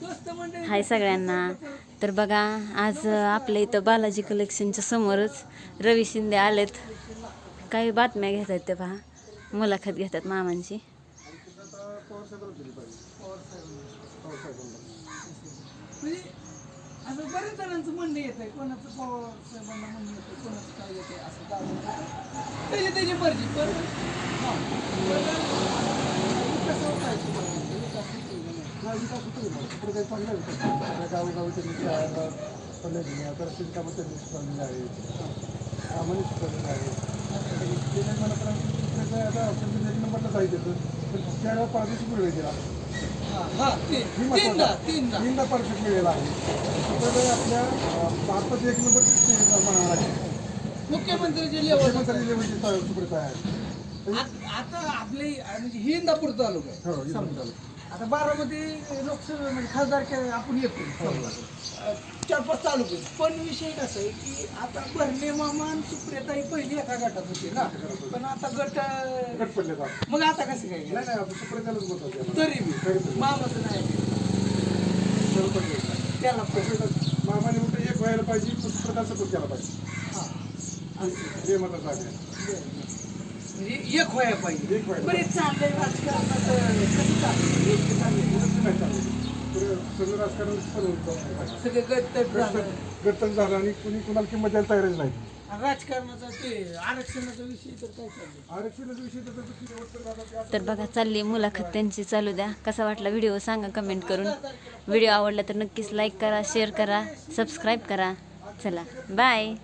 हाय सगळ्यांना. तर बघा आज आपल्या इथं बालाजी कलेक्शनच्या समोरच रवी शिंदे आलेत. काही बातम्या घेत आहेत ते पहा. मुलाखत घेतात मामांची. म्हणजे बऱ्याच जणांचं म्हणणं येत आहे कोणाचं पवार साहेबांना म्हणणं येतं कोणाचं काय येत आहे असं त्याची त्याची मर्जी पण हा, पण विकासावर काय तुम्हाला वाटतं? विकास होतोय का नाही? हा विकास होतो तिकडे काही चांगला विकास आहे. गावोगावी त्यांनी शाळा पडल्या दिल्या तर अशी कामं त्यांनी सुधारलेली आहेत आम्हाला सुधारलेलं आहे ते नाही म्हणत तर आम्ही तिकडे आता आपण एक नंबरला जायचं होतं पण त्याला पारदर्शक मिळेल तिला हा, हा, ते- ही तीनदा मिळेला आहे तर आपल्या भारतात एक नंबर म्हणावं लागेल मुख्यमंत्र्याची लेवल मुख्यमंत्री लेवलची सुप्रत आहे आता आपले म्हणजे ही इंदापूर तालुका आहे. हो समजा आता बारामती लोकसभा म्हणजे खासदार के- आपण येतो. चार पाच तालुके पण विषय कसा आहे की आता भरणे मामा आणि सुप्रियाताई पहिली एका गटात होते ना. पण आता गट गट पडले का? मग आता कसं काय? नाही नाही सुप्रतालाच मत होते. तरी बी. बी. मामाचं नाही. त्याला पण. मामाने उलट एक व्हायला पाहिजे तो सुप्रता सपोर्ट केला पाहिजे. हा. असं. हे मताचं आहे म्हणजे एक व्हायला पाहिजे. चाललंय कसं चाललंय. सगळं राजकारण सगळे गट झालं. आणि कुणी कुणाला किंमत द्यायला तयारच नाही. तर बघा चालली मुलाखत त्यांची चालू द्या. कसा वाटला व्हिडिओ सांगा कमेंट करून. व्हिडिओ आवडला तर नक्कीच लाईक करा शेअर करा सबस्क्राईब करा. चला बाय